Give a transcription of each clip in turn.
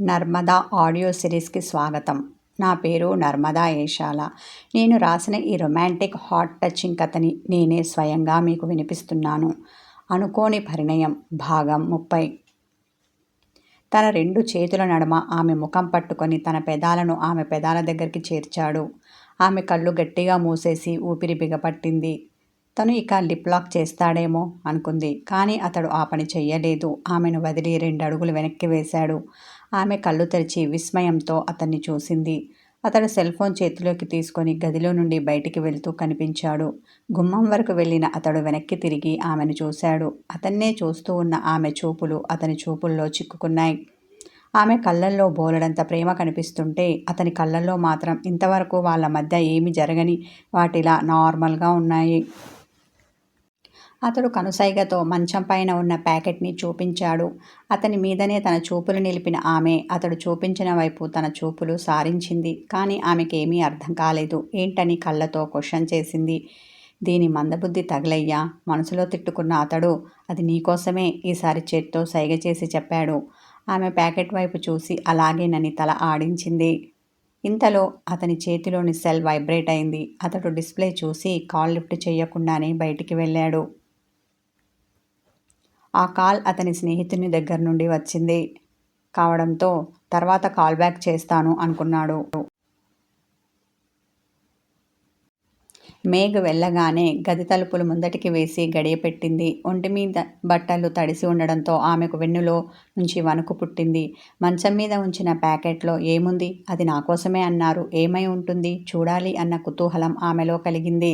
Narmada audio సిరీస్కి స్వాగతం. నా పేరు నర్మదా ఏషాల. నేను రాసిన ఈ రొమాంటిక్ హాట్ టచింగ్ కథని నేనే స్వయంగా మీకు వినిపిస్తున్నాను. అనుకోని పరిణయం. భాగం ముప్పై. తన రెండు చేతుల నడుమ ఆమె ముఖం పట్టుకొని తన పెదాలను ఆమె పెదాల దగ్గరికి చేర్చాడు. ఆమె కళ్ళు గట్టిగా మూసేసి ఊపిరి బిగపట్టింది. తను ఇక లిప్ లాక్ చేస్తాడేమో అనుకుంది. కానీ అతడు ఆ పని చెయ్యలేదు. ఆమెను వదిలి రెండు అడుగులు వెనక్కి వేశాడు. ఆమె కళ్ళు తెరిచి విస్మయంతో అతన్ని చూసింది. అతడు సెల్ ఫోన్ చేతిలోకి తీసుకొని గదిలో నుండి బయటికి వెళ్తూ కనిపించాడు. గుమ్మం వరకు వెళ్ళిన అతడు వెనక్కి తిరిగి ఆమెను చూశాడు. అతన్నే చూస్తూ ఉన్న ఆమె చూపులు అతని చూపుల్లో చిక్కుకున్నాయి. ఆమె కళ్ళల్లో బోలెడంత ప్రేమ కనిపిస్తుంటే అతని కళ్ళల్లో మాత్రం ఇంతవరకు వాళ్ళ మధ్య ఏమి జరగని వాటిలా నార్మల్గా ఉన్నాయి. అతడు కనుసైగతో మంచం పైన ఉన్న ప్యాకెట్ని చూపించాడు. అతని మీదనే తన చూపులు నిలిపిన ఆమె అతడు చూపించిన వైపు తన చూపులు సారించింది. కానీ ఆమెకేమీ అర్థం కాలేదు. ఏంటని కళ్ళతో క్వశ్చన్ చేసింది. దీని మందబుద్ధి తగలయ్యా? మనసులో తిట్టుకున్న అతడు అది నీకోసమే ఈసారి చేత్తో సైగ చేసి చెప్పాడు. ఆమె ప్యాకెట్ వైపు చూసి అలాగేనని తల ఆడించింది. ఇంతలో అతని చేతిలోని సెల్ వైబ్రేట్ అయింది. అతడు డిస్ప్లే చూసి కాల్ లిఫ్ట్ చేయకుండానే బయటికి వెళ్ళాడు. ఆ కాల్ అతని స్నేహితుని దగ్గర నుండి వచ్చింది. కావడంతో తర్వాత కాల్ బ్యాక్ చేస్తాను అనుకున్నాడు. మేఘ్ వెళ్ళగానే గది తలుపులు ముందటికి వేసి గడియపెట్టింది ఒంటి మీద బట్టలు తడిసి ఉండడంతో ఆమెకు వెన్నులో నుంచి వణుకు పుట్టింది. మంచం మీద ఉంచిన ప్యాకెట్లో ఏముంది? అది నా కోసమే అన్నారు. ఏమై ఉంటుంది? చూడాలి అన్న కుతూహలం ఆమెలో కలిగింది.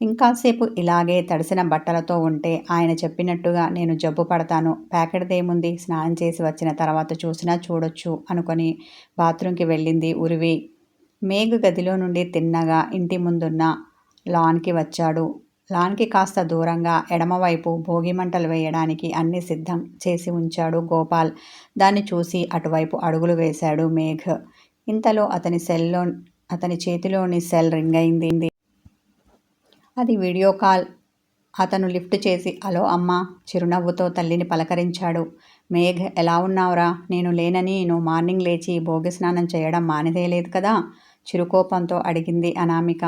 ఇంకాసేపు ఇలాగే తడిసిన బట్టలతో ఉంటే ఆయన చెప్పినట్టుగా నేను జబ్బు పడతాను. ప్యాకెట్దేముంది? స్నానం చేసి వచ్చిన తర్వాత చూసినా చూడొచ్చు అనుకొని బాత్రూంకి వెళ్ళింది ఉరివి. మేఘ గదిలో నుండి తిన్నగా ఇంటి ముందున్న లాన్కి వచ్చాడు. లాన్కి కాస్త దూరంగా ఎడమవైపు భోగిమంటలు వేయడానికి అన్ని సిద్ధం చేసి ఉంచాడు గోపాల్. దాన్ని చూసి అటువైపు అడుగులు వేశాడు మేఘ్. ఇంతలో అతని సెల్లో అతని చేతిలోని సెల్ రింగ్ అయింది అది వీడియో కాల్. అతను లిఫ్ట్ చేసి హలో అమ్మ చిరునవ్వుతో తల్లిని పలకరించాడు. మేఘ్ ఎలా ఉన్నావురా? నేను లేనని నువ్వు మార్నింగ్ లేచి భోగి స్నానం చేయడం మానేదేలేదు కదా చిరుకోపంతో అడిగింది అనామిక.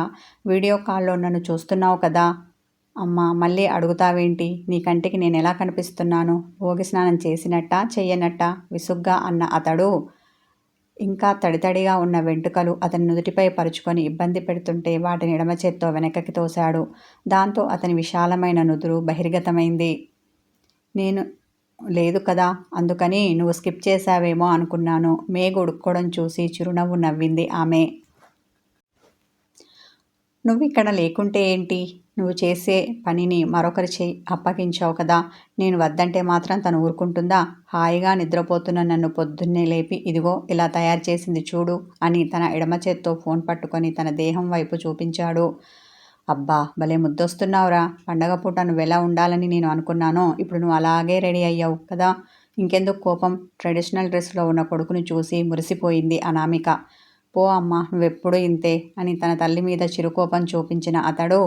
వీడియో కాల్లో నన్ను చూస్తున్నావు కదా? అమ్మ మళ్ళీ అడుగుతావేంటి? నీ కంటికి నేను ఎలా కనిపిస్తున్నాను? భోగి స్నానం చేసినట్ట చెయ్యనట్ట? విసుగ్గా అన్న అతడు ఇంకా తడితడిగా ఉన్న వెంట్రుకలు అతని నుదుటిపై పరుచుకొని ఇబ్బంది పెడుతుంటే వాటిని ఎడమ చేత్తో వెనకకి తోశాడు. దాంతో అతని విశాలమైన నుదురు బహిర్గతమైంది. నేను లేదు కదా అందుకని నువ్వు స్కిప్ చేశావేమో అనుకున్నాను. మేఘ ఉడుక్కోవడం చూసి చిరునవ్వు నవ్వింది ఆమె. నువ్వు ఇక్కడ లేకుంటే ఏంటి? నువ్వు చేసే పనిని మరొకరి చేయి అప్పగించావు కదా. నేను వద్దంటే మాత్రం తను ఊరుకుంటుందా? హాయిగా నిద్రపోతున్న నన్ను పొద్దున్నే లేపి ఇదిగో ఇలా తయారు చేసింది చూడు అని తన ఎడమ చేత్తో ఫోన్ పట్టుకొని తన దేహం వైపు చూపించాడు. అబ్బా భలే ముద్దొస్తున్నావురా. పండగ పూట నువ్వు ఎలా ఉండాలని నేను అనుకున్నానో ఇప్పుడు నువ్వు అలాగే రెడీ అయ్యావు కదా. ఇంకెందుకు కోపం? ట్రెడిషనల్ డ్రెస్లో ఉన్న కొడుకుని చూసి మురిసిపోయింది అనామిక. పో అమ్మ నువ్వెప్పుడు ఇంతే అని తన తల్లి మీద చిరుకోపం చూపించిన అతడు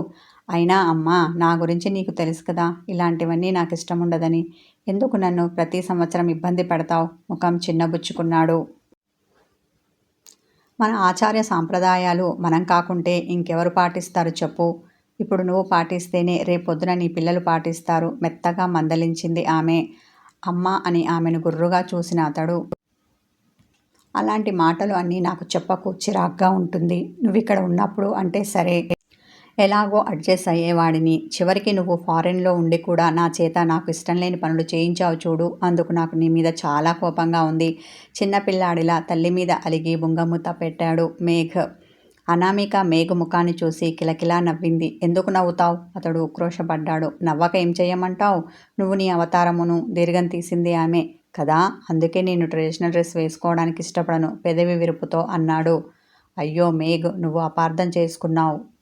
అయినా అమ్మా నా గురించి నీకు తెలుసు కదా ఇలాంటివన్నీ నాకు ఇష్టం ఉండదని ఎందుకు నన్ను ప్రతి సంవత్సరం ఇబ్బంది పెడతావు? ముఖం చిన్నబుచ్చుకున్నాడు. మన ఆచార్య సాంప్రదాయాలు మనం కాకుంటే ఇంకెవరు పాటిస్తారు చెప్పు. ఇప్పుడు నువ్వు పాటిస్తేనే రేపొద్దున నీ పిల్లలు పాటిస్తారు. మెత్తగా మందలించింది ఆమె. అమ్మ అని ఆమెను గుర్రుగా చూసిన అతడు. అలాంటి మాటలు అన్నీ నాకు చెప్పకు. చిరాగ్గా ఉంటుంది. నువ్వు ఇక్కడ ఉన్నప్పుడు అంటే సరే. ఎలాగో అడ్జస్ట్ అయ్యేవాడిని. చివరికి నువ్వు ఫారెన్లో ఉండి కూడా నా చేత నాకు ఇష్టం లేని పనులు చేయించావు చూడు. అందుకు నాకు నీ మీద చాలా కోపంగా ఉంది. చిన్నపిల్లాడిలా తల్లి మీద అలిగి బుంగముత పెట్టాడు మేఘ్. అనామిక మేఘ ముఖాన్ని చూసి కిలకిలా నవ్వింది. ఎందుకు నవ్వుతావు? అతడు ఉక్రోషపడ్డాడు. నవ్వక ఏం చేయమంటావు? నువ్వు నీ అవతారమును దీర్ఘం తీసింది ఆమె. కదా? అందుకే నేను ట్రెడిషనల్ డ్రెస్ వేసుకోవడానికి ఇష్టపడను. పెదవి విరుపుతో అన్నాడు. అయ్యో మేఘ్ నువ్వు అపార్థం చేసుకున్నావు.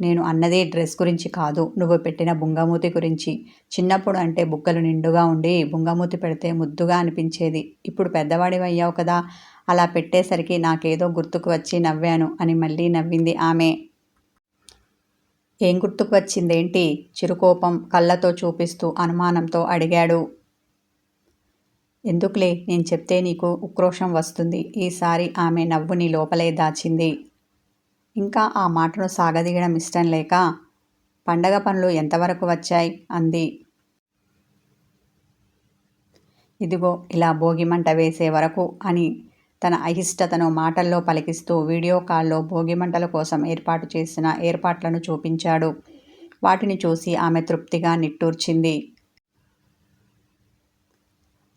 నేను అన్నది డ్రెస్ గురించి కాదు. నువ్వు పెట్టిన బుంగమూతి గురించి. చిన్నప్పుడు అంటే బుగ్గలు నిండుగా ఉండి బుంగమూతి పెడితే ముద్దుగా అనిపించేది. ఇప్పుడు పెద్దవాడివయ్యావు కదా. అలా పెట్టేసరికి నాకేదో గుర్తుకు వచ్చి నవ్వాను అని మళ్ళీ నవ్వింది ఆమె. ఏం గుర్తుకు వచ్చిందేంటి? చిరుకోపం కళ్ళతో చూపిస్తూ అనుమానంతో అడిగాడు. ఎందుకులే? నేను చెప్తే నీకు ఉక్రోషం వస్తుంది. ఈసారి ఆమె నవ్వుని లోపలే దాచింది. ఇంకా ఆ మాటను సాగదీయడం ఇష్టం లేక పండగ పనులు ఎంతవరకు వచ్చాయి? అంది. ఇదిగో ఇలా భోగిమంట వేసే వరకు అని తన అయిష్టతను మాటల్లో పలికిస్తూ వీడియో కాల్లో భోగిమంటల కోసం ఏర్పాటు చేసిన ఏర్పాట్లను చూపించాడు. వాటిని చూసి ఆమె తృప్తిగా నిట్టూర్చింది.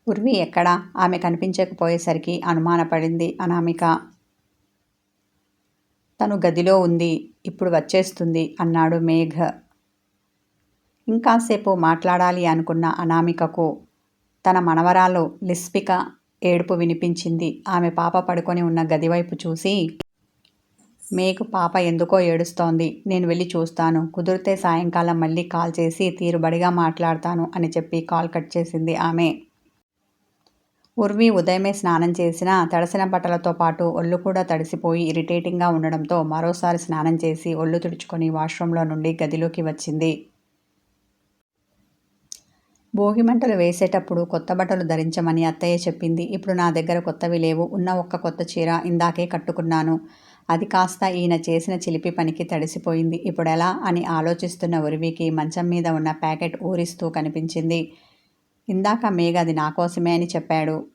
ఉర్వి ఎక్కడా? ఆమె కనిపించకపోయేసరికి అనుమానపడింది అనామిక. తను గదిలో ఉంది ఇప్పుడు వచ్చేస్తుంది అన్నాడు మేఘ. ఇంకాసేపు మాట్లాడాలి అనుకున్న అనామికకు తన మనవరాలు లిస్పిక ఏడుపు వినిపించింది. ఆమె పాప పడుకొని ఉన్న గదివైపు చూసి మేకు పాప ఎందుకో ఏడుస్తోంది నేను వెళ్ళి చూస్తాను. కుదిరితే సాయంకాలం మళ్ళీ కాల్ చేసి తీరుబడిగా మాట్లాడతాను అని చెప్పి కాల్ కట్ చేసింది ఆమె. ఉర్మి ఉదయమే స్నానం చేసిన తడిసిన బట్టలతో పాటు ఒళ్ళు కూడా తడిసిపోయి ఇరిటేటింగ్గా ఉండడంతో మరోసారి స్నానం చేసి ఒళ్ళు తుడుచుకొని వాష్రూంలో నుండి గదిలోకి వచ్చింది. భోగి మంటలు వేసేటప్పుడు కొత్త బట్టలు ధరించమని అత్తయ్య చెప్పింది. ఇప్పుడు నా దగ్గర కొత్తవి లేవు. ఉన్న ఒక్క కొత్త చీర ఇందాకే కట్టుకున్నాను. అది కాస్త ఈయన చేసిన చిలిపి పనికి తడిసిపోయింది. ఇప్పుడెలా అని ఆలోచిస్తున్న ఉరివికి మంచం మీద ఉన్న ప్యాకెట్ ఊరిస్తూ కనిపించింది. ఇందాక మేఘ అది నా కోసమే అని చెప్పాడు.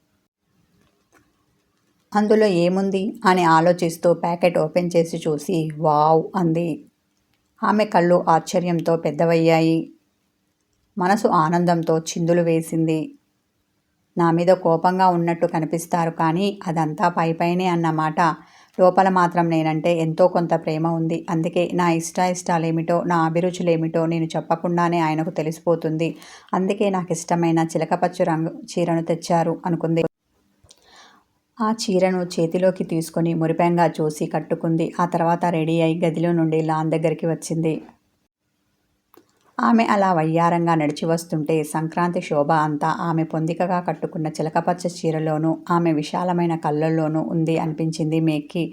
అందులో ఏముంది? అని ఆలోచిస్తూ ప్యాకెట్ ఓపెన్ చేసి చూసి వావ్ అంది. ఆమె కళ్ళు ఆశ్చర్యంతో పెద్దవయ్యాయి. మనసు ఆనందంతో చిందులు వేసింది. నా మీద కోపంగా ఉన్నట్టు కనిపిస్తారు కానీ అదంతా పైపైనే అన్నమాట. లోపల మాత్రం నేనంటే ఎంతో కొంత ప్రేమ ఉంది. అందుకే నా ఇష్ట ఇష్టాలేమిటో నా అభిరుచులేమిటో నేను చెప్పకుండానే ఆయనకు తెలిసిపోతుంది. అందుకే నాకు ఇష్టమైన చిలకపచ్చు రంగు చీరను తెచ్చారు అనుకుంది. ఆ చీరను చేతిలోకి తీసుకొని మురిపెంగా చూసి కట్టుకుంది. ఆ తర్వాత రెడీ అయి గదిలో నుండి లాన్ దగ్గరికి వచ్చింది. ఆమె అలా వయ్యారంగా నడిచి వస్తుంటే సంక్రాంతి శోభ అంతా ఆమె పొందికగా కట్టుకున్న చిలకపచ్చ చీరలోనూ ఆమె విశాలమైన కళ్ళల్లోనూ ఉంది అనిపించింది మేఘ్కి.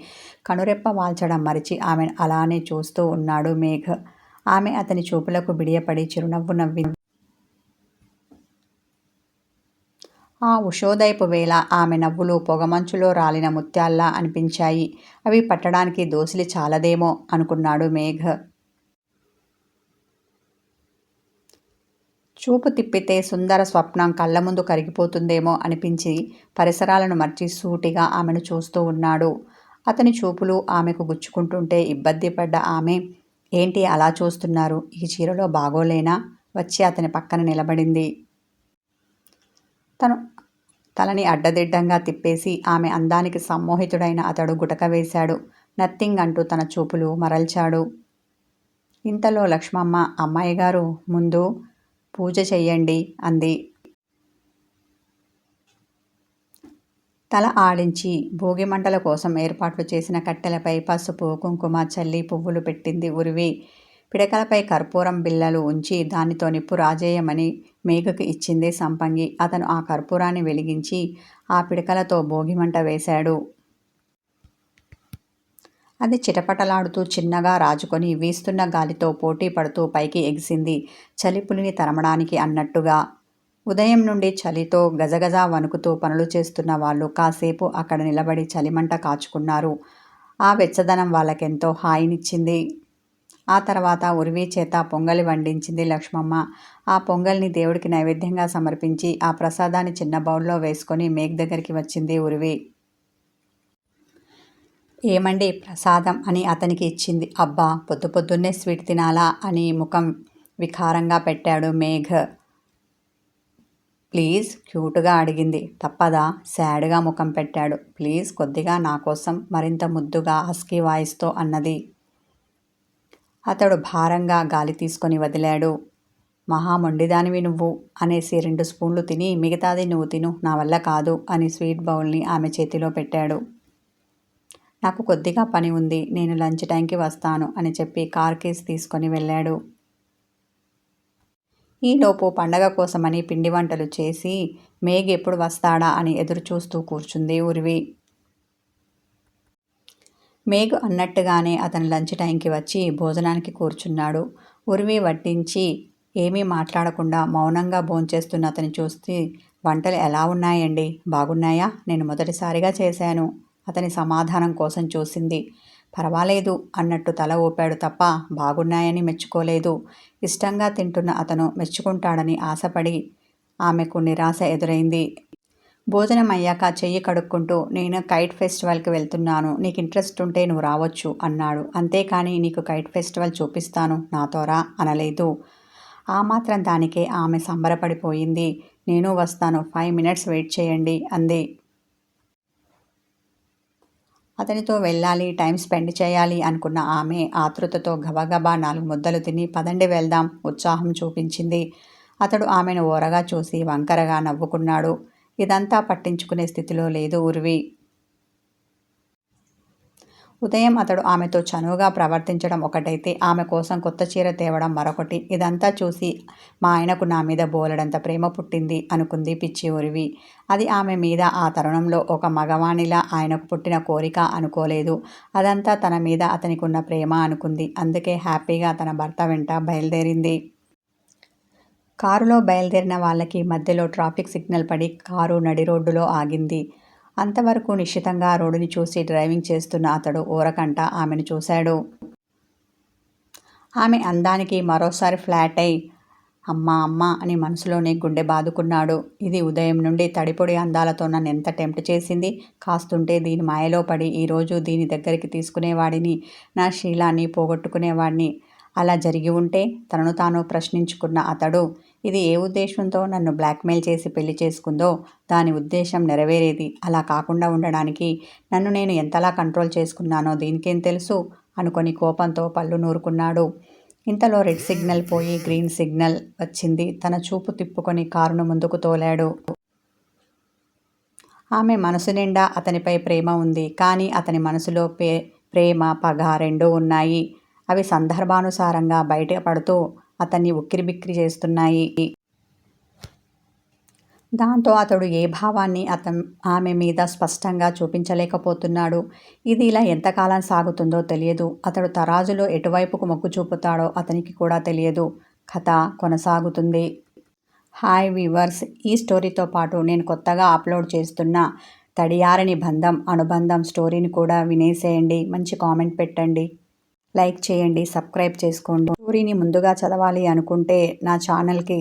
కనురెప్ప వాల్చడం మరిచి ఆమె అలానే చూస్తూ ఉన్నాడు మేఘ్. ఆమె అతని చూపులకు బిడియపడి చిరునవ్వు నవ్వింది. ఆ ఉషోదయపు వేళ ఆమె నవ్వులు పొగమంచులో రాలిన ముత్యాల్లా అనిపించాయి. అవి పట్టడానికి దోసిలి చాలదేమో అనుకున్నాడు మేఘ్. చూపు తిప్పితే సుందర స్వప్నం కళ్ళ ముందు కరిగిపోతుందేమో అనిపించి పరిసరాలను మర్చి సూటిగా ఆమెను చూస్తూ ఉన్నాడు. అతని చూపులు ఆమెకు గుచ్చుకుంటుంటే ఇబ్బంది పడ్డ ఆమె ఏంటి అలా చూస్తున్నారు? ఈ చీరలో బాగోలేనా? వచ్చి అతని పక్కన నిలబడింది. తను తలని అడ్డదిడ్డంగా తిప్పేసి ఆమె అందానికి సమ్మోహితుడైన అతడు గుటక వేశాడు. నథింగ్ అంటూ తన చూపులు మరల్చాడు. ఇంతలో లక్ష్మమ్మ అమ్మాయి గారు ముందు పూజ చెయ్యండి అంది. తల ఆడించి భోగి మంటల కోసం ఏర్పాట్లు చేసిన కట్టెలపై పసుపు కుంకుమ చల్లి పువ్వులు పెట్టింది ఉరివి. పిడకలపై కర్పూరం బిల్లలు ఉంచి దానితో నిప్పు రాజేయమని మేఘకు ఇచ్చింది సంపంగి. అతను ఆ కర్పూరాన్ని వెలిగించి ఆ పిడకలతో భోగిమంట వేశాడు. అది చిటపటలాడుతూ చిన్నగా రాజుకొని వీస్తున్న గాలితో పోటీ పడుతూ పైకి ఎగిసింది. చలిపులిని తరమడానికి అన్నట్టుగా. ఉదయం నుండి చలితో గజగజ వణుకుతూ పనులు చేస్తున్న వాళ్ళు కాసేపు అక్కడ నిలబడి చలిమంట కాచుకున్నారు. ఆ వెచ్చదనం వాళ్ళకెంతో హాయినిచ్చింది. ఆ తర్వాత ఉరివి చేత పొంగలి వండించింది లక్ష్మమ్మ. ఆ పొంగల్ని దేవుడికి నైవేద్యంగా సమర్పించి ఆ ప్రసాదాన్ని చిన్న బౌల్లో వేసుకొని మేక్ దగ్గరికి వచ్చింది ఉరివి. ఏమండి ప్రసాదం అని అతనికి ఇచ్చింది. అబ్బా పొద్దు పొద్దున్నే స్వీట్ తినాలా అని ముఖం వికారంగా పెట్టాడు మేఘ. ప్లీజ్ క్యూట్గా అడిగింది. తప్పదా? శాడ్గా ముఖం పెట్టాడు. ప్లీజ్ కొద్దిగా నా కోసం మరింత ముద్దుగా హస్కీ వాయిస్తో అన్నది. అతడు భారంగా గాలి తీసుకొని వదిలాడు. మహా మొండిదానివి నువ్వు అనేసి రెండు స్పూన్లు తిని మిగతాది నువ్వు తిను నా వల్ల కాదు అని స్వీట్ బౌల్ని ఆమె చేతిలో పెట్టాడు. నాకు కొద్దిగా పని ఉంది నేను లంచ్ టైంకి వస్తాను అని చెప్పి కార్ కేస్ తీసుకొని వెళ్ళాడు. ఈలోపు పండగ కోసమని పిండి వంటలు చేసి మేఘ్ ఎప్పుడు వస్తాడా అని ఎదురు చూస్తూ కూర్చుంది ఉరివి. మేఘ్ అన్నట్టుగానే అతను లంచ్ టైంకి వచ్చి భోజనానికి కూర్చున్నాడు. ఉరివి వడ్డించి ఏమీ మాట్లాడకుండా మౌనంగా భోంచేస్తున్న అతని చూస్తే వంటలు ఎలా ఉన్నాయండి? బాగున్నాయా? నేను మొదటిసారిగా చేశాను. అతని సమాధానం కోసం చూసింది. పర్వాలేదు అన్నట్టు తల ఊపాడు తప్ప బాగున్నాయని మెచ్చుకోలేదు. ఇష్టంగా తింటున్న అతను మెచ్చుకుంటాడని ఆశపడి ఆమెకు నిరాశ ఎదురైంది. భోజనం అయ్యాక చెయ్యి కడుక్కుంటూ నేను కైట్ ఫెస్టివల్కి వెళ్తున్నాను. నీకు ఇంట్రెస్ట్ ఉంటే నువ్వు రావచ్చు అన్నాడు. అంతేకాని నీకు కైట్ ఫెస్టివల్ చూపిస్తాను. నాతోరా అనలేదు. ఆ మాత్రం దానికే ఆమె సంబరపడిపోయింది. నేను వస్తాను. ఫైవ్ మినిట్స్ వెయిట్ చేయండి అంది. అతనితో వెళ్ళాలి టైం స్పెండ్ చేయాలి అనుకున్న ఆమె ఆతృతతో గబగబా నాలుగు ముద్దలు తిని పదండి వెళ్దాం ఉత్సాహం చూపించింది. అతడు ఆమెను ఓరగా చూసి వంకరగా నవ్వుకున్నాడు. ఇదంతా పట్టించుకునే స్థితిలో లేదు ఉర్వి. ఉదయం అతడు ఆమెతో చనువుగా ప్రవర్తించడం ఒకటైతే ఆమె కోసం కొత్త చీర తేవడం మరొకటి. ఇదంతా చూసి మా ఆయనకు నా మీద బోలెడంత ప్రేమ పుట్టింది అనుకుంది పిచ్చి ఉరివి. అది ఆమె మీద. ఆ తరుణంలో ఒక మగవాణిలా ఆయనకు పుట్టిన కోరిక అనుకోలేదు. అదంతా తన మీద అతనికున్న ప్రేమ అనుకుంది. అందుకే హ్యాపీగా తన భర్త వెంట బయలుదేరింది. కారులో బయలుదేరిన వాళ్ళకి మధ్యలో ట్రాఫిక్ సిగ్నల్ పడి కారు నడి రోడ్డులో ఆగింది. అంతవరకు నిశ్చితంగా రోడ్డుని చూసి డ్రైవింగ్ చేస్తున్న అతడు ఊరకంట ఆమెను చూశాడు. ఆమె అందానికి మరోసారి ఫ్లాట్ అయి అమ్మా అమ్మ అని మనసులోనే గుండె బాదుకున్నాడు ఇది ఉదయం నుండి తడిపొడి అందాలతో నన్ను ఎంత టెంప్ట్ చేసింది. కాస్తుంటే దీని మాయలో పడి ఈరోజు దీని దగ్గరికి తీసుకునేవాడిని. నా శీలాన్ని పోగొట్టుకునేవాడిని. అలా జరిగి ఉంటే తనను తాను ప్రశ్నించుకున్న అతడు ఇది ఏ ఉద్దేశంతో నన్ను బ్లాక్మెయిల్ చేసి పెళ్ళి చేసుకుందో దాని ఉద్దేశం నెరవేరేది. అలా కాకుండా ఉండడానికి నన్ను నేను ఎంతలా కంట్రోల్ చేసుకున్నానో దీనికేం తెలుసు? అనుకొని కోపంతో పళ్ళు నూరుకున్నాడు. ఇంతలో రెడ్ సిగ్నల్ పోయి గ్రీన్ సిగ్నల్ వచ్చింది. తన చూపు తిప్పుకొని కారును ముందుకు తోలాడు. ఆమె మనసు నిండా అతనిపై ప్రేమ ఉంది. కానీ అతని మనసులో పే ప్రేమ పగ రెండూ ఉన్నాయి. అవి సందర్భానుసారంగా బయటపడుతూ అతన్ని ఉక్కిరిబిక్కిరి చేస్తున్నాయి. దాంతో అతడు ఏ భావాన్ని అత ఆమె మీద స్పష్టంగా చూపించలేకపోతున్నాడు. ఇది ఇలా ఎంతకాలం సాగుతుందో తెలియదు. అతడు తరాజులో ఎటువైపుకు మొగ్గు చూపుతాడో అతనికి కూడా తెలియదు. కథ కొనసాగుతుంది. హాయ్ వీవర్స్ ఈ స్టోరీతో పాటు నేను కొత్తగా అప్లోడ్ చేస్తున్న తడియారని బంధం అనుబంధం స్టోరీని కూడా వినేసేయండి. మంచి కామెంట్ పెట్టండి. లైక్ చేయండి సబ్స్క్రైబ్ చేసుకోండి. స్టోరీని ముందుగా చదవాలి అనుకుంటే నా ఛానల్కి